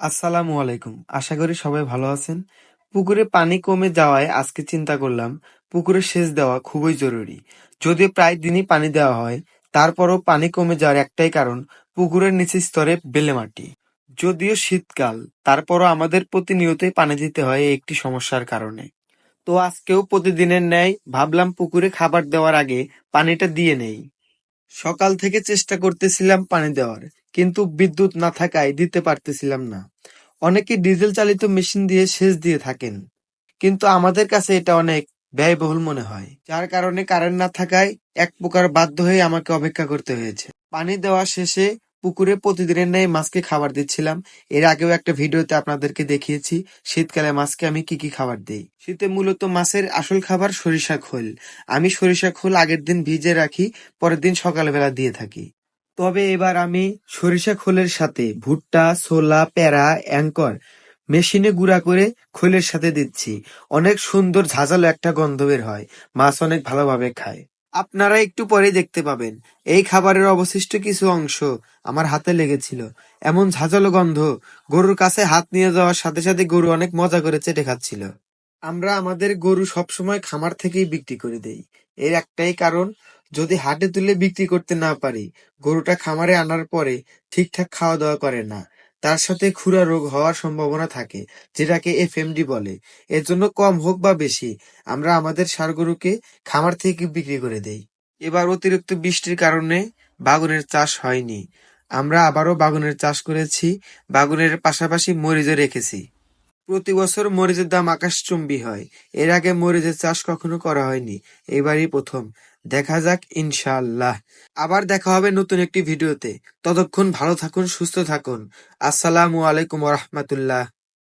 আসসালামু আলাইকুম। আশা করি সবাই ভালো আছেন। পুকুরে পানি কমে যাওয়ায় আজকে চিন্তা করলাম, পুকুরে সেচ দেওয়া খুবই জরুরি। যদিও প্রায় দিনই পানি দেওয়া হয়, তারপরও পানি কমে যাওয়ার একটাই কারণ পুকুরের নিচের স্তরে বেলে মাটি। যদিও শীতকাল, তারপরও আমাদের প্রতিনিয়তই পানি দিতে হয় একটি সমস্যার কারণে। তো আজকেও প্রতিদিনের ন্যায় ভাবলাম পুকুরে খাবার দেওয়ার আগে পানিটা দিয়ে নেই। সকাল থেকে চেষ্টা করতেছিলাম পানি দেওয়ার, কিন্তু বিদ্যুৎ না থাকায় দিতে পারতেছিলাম না। অনেকে ডিজেল চালিত মেশিন দিয়ে সেচ দিয়ে থাকেন, কিন্তু আমাদের কাছে এটা অনেক ব্যয়বহুল মনে হয়, যার কারণে কারেন্ট না থাকায় এক প্রকার বাধ্য হয়ে আমাকে অপেক্ষা করতে হয়েছে। পানি দেওয়া শেষে পুকুরে প্রতিদিনের ন্যায় মাছকে খাবার দিচ্ছিলাম। এর আগেও একটা ভিডিওতে আপনাদেরকে দেখিয়েছি, শীতকালে মাছকে আমি কি কি খাবার দিই। শীতে মূলত মাছের আসল খাবার সরিষা খোল। আমি সরিষা খোল আগের দিন ভিজে রাখি, পরের দিন সকালবেলা দিয়ে থাকি। তবে এবার আমি সরিষা খোলের সাথে ভুট্টা, ছোলা প্যারা অ্যাঙ্কর মেশিনে গুঁড়া করে খোলের সাথে দিচ্ছি। অনেক সুন্দর ঝাঁঝালো একটা গন্ধ বের হয়। মাছ অনেক ভালোভাবে খায়। আপনারা একটু পরেই দেখতে পাবেন। এই খাবারের অবশিষ্ট কিছু অংশ আমার হাতে লেগেছিল। এমন ঝাঁঝালো গন্ধ, গরুর কাছে হাত নিয়ে যাওয়ার সাথে সাথে গরু অনেক মজা করে চেটে খাচ্ছিল। আমরা আমাদের গরু সবসময় খামার থেকেই বিক্রি করে দেই। এর একটাই কারণ, যদি হাটে তুলে বিক্রি করতে না পারি, গরুটা খামারে আনার পরে ঠিকঠাক খাওয়া দাওয়া করে না। তার সাথে খুরা রোগ হওয়ার সম্ভাবনা থাকে, যেটাকে এফএমডি বলে। এর জন্য কম হোক বা বেশি, আমরা আমাদের ষাঁড় গরুকে খামার থেকে বিক্রি করে দেই। এবার অতিরিক্ত বৃষ্টির কারণে বাগুনের চাষ হয়নি। আমরা আবারও বাগুনের চাষ করেছি, বাগুনের পাশাপাশি মরিচও রেখেছি। প্রতি বছর মরিচের দাম আকাশচুম্বী হয়। এর আগে মরিচের চাষ কখনো করা হয়নি, এবারই প্রথম। দেখা যাক, ইনশাআল্লাহ। আবার দেখা হবে নতুন একটি ভিডিওতে। ততক্ষণ ভালো থাকুন, সুস্থ থাকুন। আসসালামু আলাইকুম রহমতুল্লাহ।